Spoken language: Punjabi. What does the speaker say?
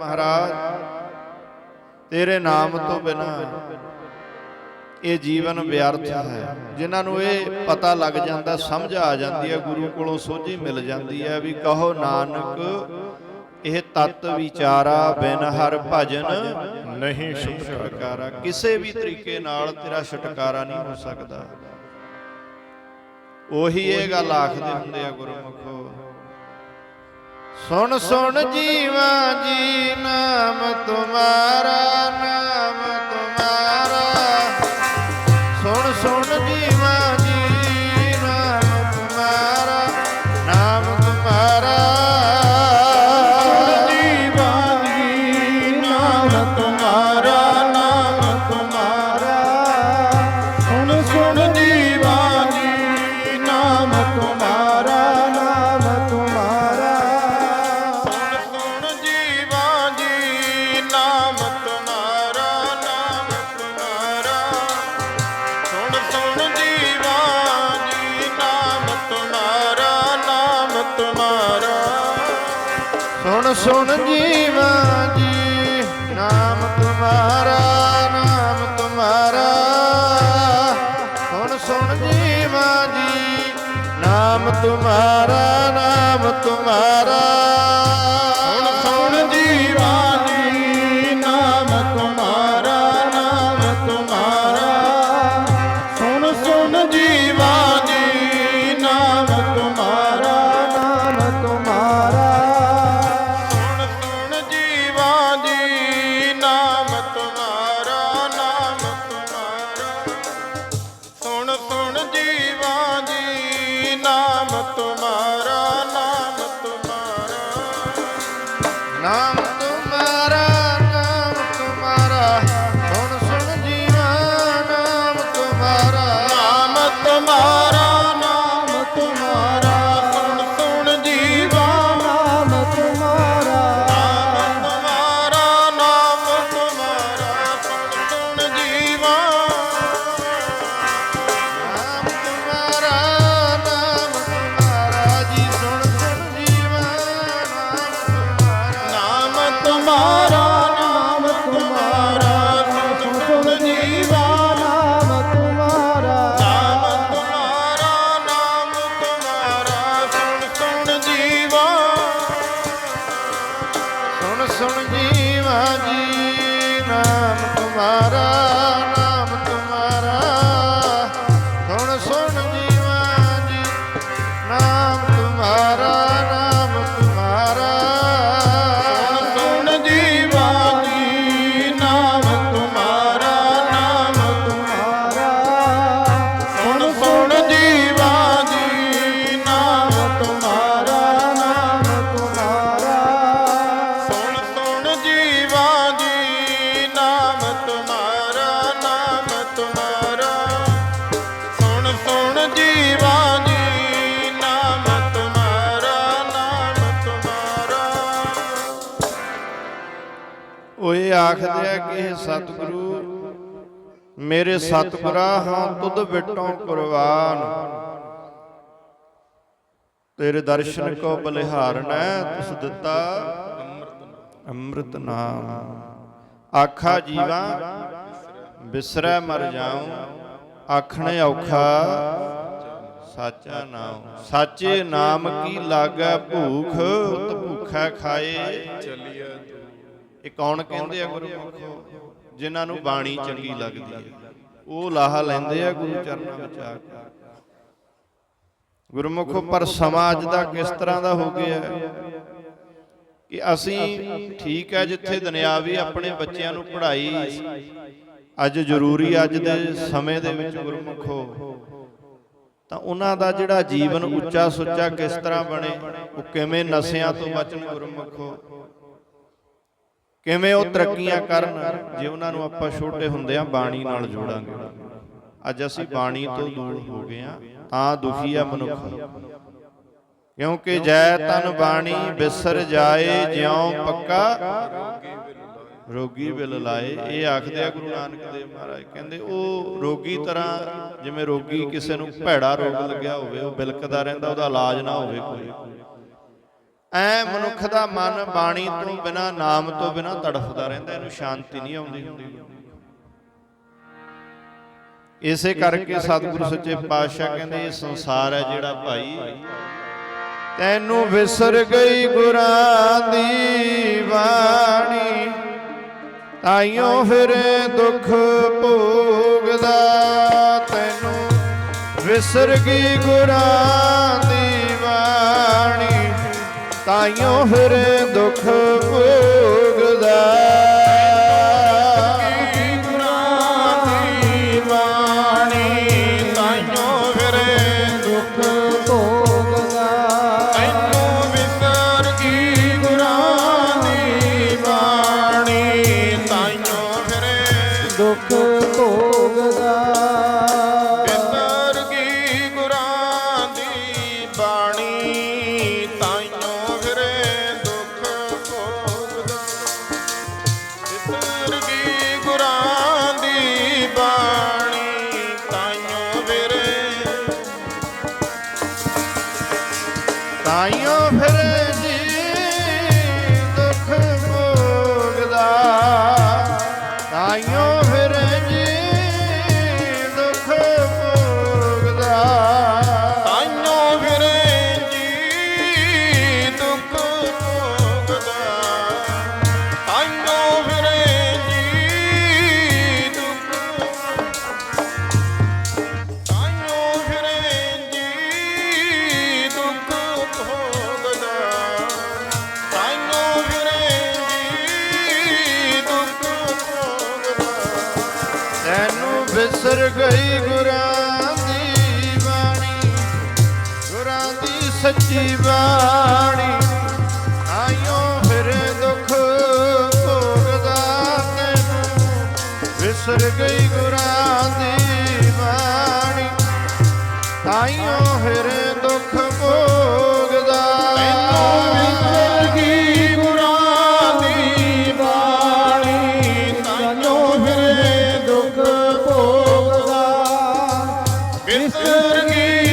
ਮਹਾਰਾਜ, ਤੇਰੇ ਨਾਮ ਤੋਂ ਬਿਨਾ ਇਹ ਜੀਵਨ ਵਿਅਰਥ ਹੈ। ਜਿਨ੍ਹਾਂ ਨੂੰ ਇਹ ਪਤਾ ਲੱਗ ਜਾਂਦਾ, ਸਮਝ ਆ ਜਾਂਦੀ ਹੈ, ਗੁਰੂ ਕੋਲੋਂ ਸੋਝੀ ਮਿਲ ਜਾਂਦੀ ਹੈ ਵੀ ਕਹੋ ਨਾਨਕ, ਇਹ ਤਤ ਵਿਚਾਰਾ ਬਿਨ ਹਰ ਭਜਨ ਨਹੀਂ ਛੁਟਕਾਰਾ। ਕਿਸੇ ਵੀ ਤਰੀਕੇ ਨਾਲ ਤੇਰਾ ਛੁਟਕਾਰਾ ਨਹੀਂ ਹੋ ਸਕਦਾ। ਉਹੀ ਇਹ ਗੱਲ ਆਖਦੇ ਹੁੰਦੇ ਆ ਗੁਰਮੁਖੋ। ਸੁਣ ਸੁਣ ਜੀਵਾ ਜੀ ਨਾਮ ਤੁਮਾਰਾ ਨਾਮ ਹੁਣ ਸੁਣ ਜੀਵਾ ਜੀ। ਨਾਮ ਤੁਮਾਰਾ ਨਾਮ ਤੁਮਾਰਾ। ਹੁਣ ਸੁਣ ਜੀਵਾ ਜੀ। ਨਾਮ ਤੁਮਾਰਾ ਨਾਮ ਤੁਮਾਰਾ। ਨਾਮ ਜੀ ਨਾਮ ਆਖਦੇ ਆ ਕਿ ਇਹ ਸਤਿਗੁਰੂ ਮੇਰੇ ਸਤਿਗੁਰਾ ਹਾਂ ਤੁਧ ਵਿਟੋਂ ਕੁਰਬਾਨ। ਤੇਰੇ ਦਰਸ਼ਨ ਕੋ ਬਲਿਹਾਰਨਾ ਤਿਸ ਦਿੱਤਾ ਅੰਮ੍ਰਿਤ ਨਾਮ। ਆਖਾ ਜੀਵਾ ਬਿਸਰੈ ਮਰ ਜਾਉ ਆਖਣੇ ਔਖਾ ਸਾਚਾ ਨਾਮ ਸਾਚੇ ਨਾਮ ਕੀ ਲਾਗੈ ਭੂਖ ਭੂਖਾ ਖਾਏ। ਇਹ ਕੌਣ ਕਹਿੰਦੇ ਆ ਗੁਰਮੁਖੋ ਜਿਨ੍ਹਾਂ ਨੂੰ ਬਾਣੀ ਚੰਗੀ ਲੱਗਦੀ ਹੈ। ਉਹ ਲਾਹਾ ਲੈਂਦੇ ਆ ਗੁਰੂ ਚਰਨਾਂ ਵਿੱਚ ਆ ਕੇ। ਗੁਰਮੁਖੋ ਪਰ ਸਮਾਜ ਦਾ ਕਿਸ ਤਰ੍ਹਾਂ ਦਾ ਹੋ ਗਿਆ? ਕਿ ਅਸੀਂ ਠੀਕ ਹੈ ਜਿੱਥੇ ਦੁਨਿਆਵੀ ਆਪਣੇ ਬੱਚਿਆਂ ਨੂੰ ਪੜ੍ਹਾਈ ਅੱਜ ਜ਼ਰੂਰੀ ਅੱਜ ਦੇ ਸਮੇਂ ਦੇ ਵਿੱਚ ਗੁਰਮੁਖੋ ਤਾਂ ਉਹਨਾਂ ਦਾ ਜਿਹੜਾ ਜੀਵਨ ਉੱਚਾ ਸੁੱਚਾ ਕਿਸ ਤਰ੍ਹਾਂ ਬਣੇ, ਉਹ ਕਿਵੇਂ ਨਸ਼ਿਆਂ ਤੋਂ ਬਚਣ ਗੁਰਮੁਖੋ ਕਿਵੇਂ ਉਹ ਤਰੱਕੀਆਂ ਕਰਨ ਜੇ ਉਹਨਾਂ ਨੂੰ ਆਪਾਂ ਛੋਟੇ ਹੁੰਦੇ ਆ ਬਾਣੀ ਨਾਲ ਜੋੜਾਂਗੇ। ਅੱਜ ਅਸੀਂ ਬਾਣੀ ਤੋਂ ਦੂਰ ਹੋ ਗਏ ਆ ਤਾਂ ਦੁਖੀ ਆ ਮਨੁੱਖ। ਕਿਉਂਕਿ ਜੈ ਤਨ ਬਾਣੀ ਬਿਸਰ ਜਾਏ ਜਿਉ ਪੱਕਾ ਰੋਗੀ ਬਿਲ ਲਾਏ। ਇਹ ਆਖਦੇ ਆ ਗੁਰੂ ਨਾਨਕ ਦੇਵ ਮਹਾਰਾਜ ਕਹਿੰਦੇ ਉਹ ਰੋਗੀ ਤਰ੍ਹਾਂ ਜਿਵੇਂ ਰੋਗੀ ਕਿਸੇ ਨੂੰ ਭੈੜਾ ਰੋਗ ਲੱਗਿਆ ਹੋਵੇ ਉਹ ਬਿਲਕਦਾ ਰਹਿੰਦਾ ਉਹਦਾ ਇਲਾਜ ਨਾ ਹੋਵੇ ਕੋਈ। ਐ ਮਨੁੱਖ ਦਾ ਮਨ ਬਾਣੀ ਤੋਂ ਬਿਨਾ ਨਾਮ ਤੋਂ ਬਿਨਾ ਤੜਫਦਾ ਰਹਿੰਦਾ ਇਹਨੂੰ ਸ਼ਾਂਤੀ ਨਹੀਂ ਆਉਂਦੀ ਹੁੰਦੀ ਇਸੇ ਕਰਕੇ ਸਤਿਗੁਰੂ ਸੱਚੇ ਪਾਤਸ਼ਾਹ ਕਹਿੰਦੇ ਇਹ ਸੰਸਾਰ ਹੈ ਜਿਹੜਾ ਭਾਈ ਤੈਨੂੰ ਵਿਸਰ ਗਈ ਗੁਰਾਂ ਦੀ ਬਾਣੀ। ਤਾਈਓ ਫਿਰ ਦੁੱਖ ਭੋਗਦਾ ਤੈਨੂੰ ਵਿਸਰ ਗਈ ਗੁਰਾਂ ਤਾਈਓ ਫਿਰ ਤਾਈਓ ਫਿਰ ਗੁਜ਼ਰ ਗਈ ਗੁਰਾਂ ਦੀ ਬਾਣੀ, ਗੁਰਾਂ ਦੀ ਸੱਚੀ ਬਾਣੀ। ਆਇਓ ਫਿਰ ਦੁੱਖ ਭੋਗਦਾ ਗਈ ਗੁਰਾਂ ਬਾਣੀ। ਆਇਓ 빗소름이